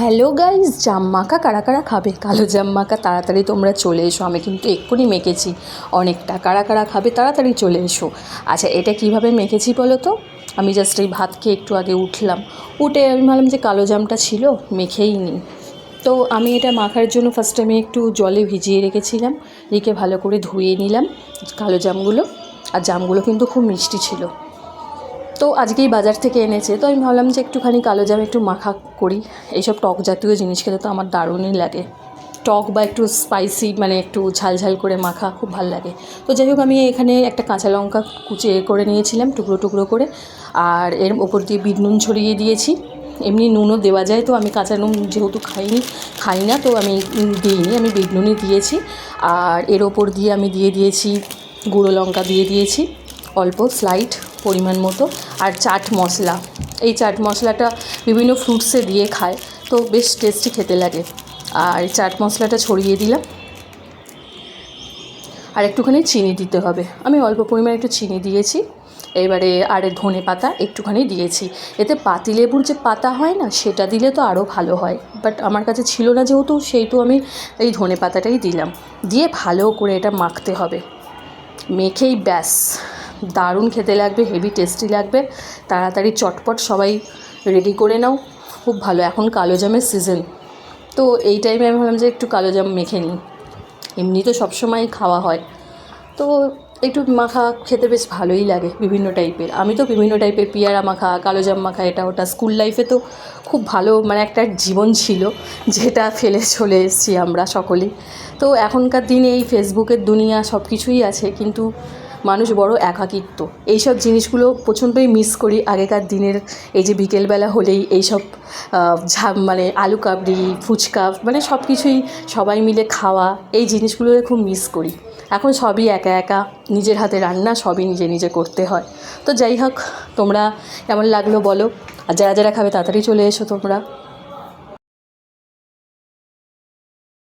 Hello guys জাম মাখা কারা কারা খাবে? কালো জাম মাখা তাড়াতাড়ি তোমরা চলে এসো, আমি কিন্তু এক্ষুনি মেখেছি। অনেকটা কারা কারা খাবে, তাড়াতাড়ি চলে এসো। আচ্ছা এটা কীভাবে মেখেছি বলো তো? আমি জাস্ট এই ভাত খেয়ে একটু আগে উঠলাম। উঠে আমি ভাবলাম যে কালো জামটা ছিল, মেখেই নিই তো আমি এটা মাখার জন্য ফার্স্ট আমি একটু জলে ভিজিয়ে রেখেছিলাম রেখে ভালো করে ধুয়ে নিলাম কালো জামগুলো। আর জামগুলো কিন্তু খুব মিষ্টি ছিল। তো আজকেই বাজার থেকে এনেছে। তো আমি ভাবলাম যে একটুখানি কালো জাম, একটু মাখা করি। এইসব টক জাতীয় জিনিস খেতে তো আমার দারুণই লাগে। টক বা একটু স্পাইসি মানে একটু ঝাল ঝাল করে মাখা খুব ভালো লাগে। তো যাই হোক, আমি এখানে একটা কাঁচা লঙ্কা কুচিয়ে করে নিয়েছিলাম, টুকরো টুকরো করে। আর এর ওপর দিয়ে বিট নুন ছড়িয়ে দিয়েছি। এমনি নুনও দেওয়া যায়, তো আমি কাঁচা নুন যেহেতু খাইনি, খাই না, তো আমি দিইনি, আমি বিট নুনই দিয়েছি। আর এর ওপর দিয়ে আমি দিয়ে দিয়েছি গুঁড়ো লঙ্কা দিয়ে দিয়েছি। অল্প স্লাইট পরিমাণ মতো আর চাট মশলা। এই চাট মশলাটা বিভিন্ন ফ্রুটসে দিয়ে খায়, তো বেশ টেস্টি খেতে লাগে। আর চাট মশলাটা ছড়িয়ে দিলাম। আর একটুখানি চিনি দিতে হবে। আমি অল্প পরিমাণে একটু চিনি দিয়েছি। এবারে আর ধনে পাতা একটুখানি দিয়েছি। এতে পাতিলেবুর যে পাতা হয় না, সেটা দিলে তো আরও ভালো হয়। বাট আমার কাছে ছিল না যেহেতু, সেহেতু আমি এই ধনে পাতাটাই দিলাম। দিয়ে ভালো করে এটা মাখতে হবে। মেখেই ব্যাস। দারুণ খেতে লাগবে হেভি টেস্টি লাগবে। তাড়াতাড়ি চটপট সবাই রেডি করে নাও। খুব ভালো, এখন কালো জামের সিজন তো এই টাইমে আমি ভাবলাম যে একটু কালো জাম মেখে নিই। এমনি তো সবসময় খাওয়া হয়। তো একটু মাখা খেতে বেশ ভালোই লাগে বিভিন্ন টাইপের আমি তো বিভিন্ন টাইপের পিয়ারা মাখা, কালো জাম মাখা, এটা ওটা স্কুল লাইফে তো খুব ভালো মানে একটা জীবন ছিল, যেটা ফেলে চলে এসেছি আমরা সকলেই। তো এখনকার দিনে এই ফেসবুকের দুনিয়া সব কিছুই আছে, কিন্তু মানুষ বড় একাকিত্ব। এইসব জিনিসগুলো প্রচণ্ডই মিস করি আগেকার দিনের এই যে বিকেলবেলা হলেই এইসব ঝাম মানে আলু কাবড়ি, ফুচকা মানে সব কিছুই সবাই মিলে খাওয়া, এই জিনিসগুলো খুব মিস করি। এখন সবই একা একা, নিজের হাতে রান্না সবই নিজে নিজে করতে হয়। তো যাই হোক, তোমরা কেমন লাগল বলো? আর যারা যারা খাবে তাড়াতাড়ি চলে এসো তোমরা।